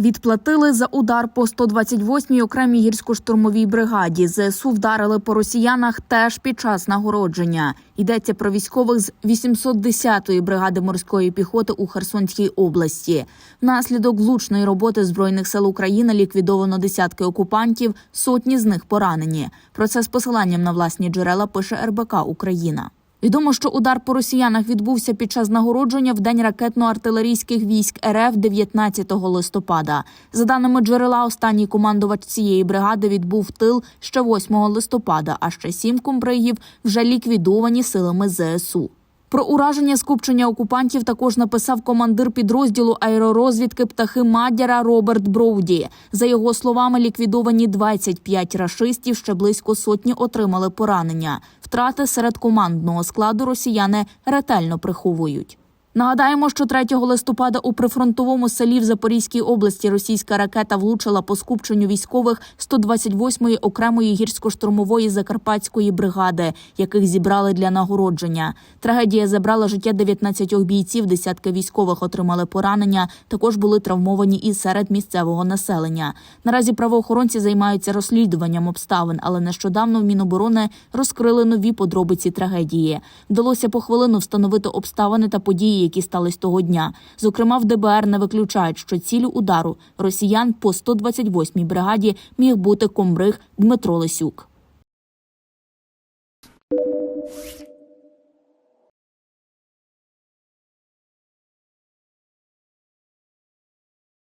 Відплатили за удар по 128-й окремій гірсько-штурмовій бригаді. ЗСУ вдарили по росіянах теж під час нагородження. Йдеться про військових з 810-ї бригади морської піхоти у Херсонській області. Внаслідок влучної роботи збройних сил України ліквідовано десятки окупантів, сотні з них поранені. Про це з посиланням на власні джерела пише РБК Україна. Відомо, що удар по росіянах відбувся під час нагородження в день ракетно-артилерійських військ РФ 19 листопада. За даними джерела, останній командувач цієї бригади відбув тил ще 8 листопада, а ще сім комбригів вже ліквідовані силами ЗСУ. Про ураження скупчення окупантів також написав командир підрозділу аеророзвідки птахи Мадяра Роберт Броуді. За його словами, ліквідовані 25 рашистів, ще близько сотні отримали поранення. Втрати серед командного складу росіяни ретельно приховують. Нагадаємо, що 3 листопада у прифронтовому селі в Запорізькій області російська ракета влучила по скупченню військових 128-ї окремої гірсько-штурмової закарпатської бригади, яких зібрали для нагородження. Трагедія забрала життя 19 бійців, десятки військових отримали поранення. Також були травмовані і серед місцевого населення. Наразі правоохоронці займаються розслідуванням обставин, але нещодавно в Міноборони розкрили нові подробиці трагедії. Вдалося по хвилину встановити обставини та події, які стались того дня. Зокрема, в ДБР не виключають, що цілю удару росіян по 128-й бригаді міг бути комбриг Дмитро Лисюк.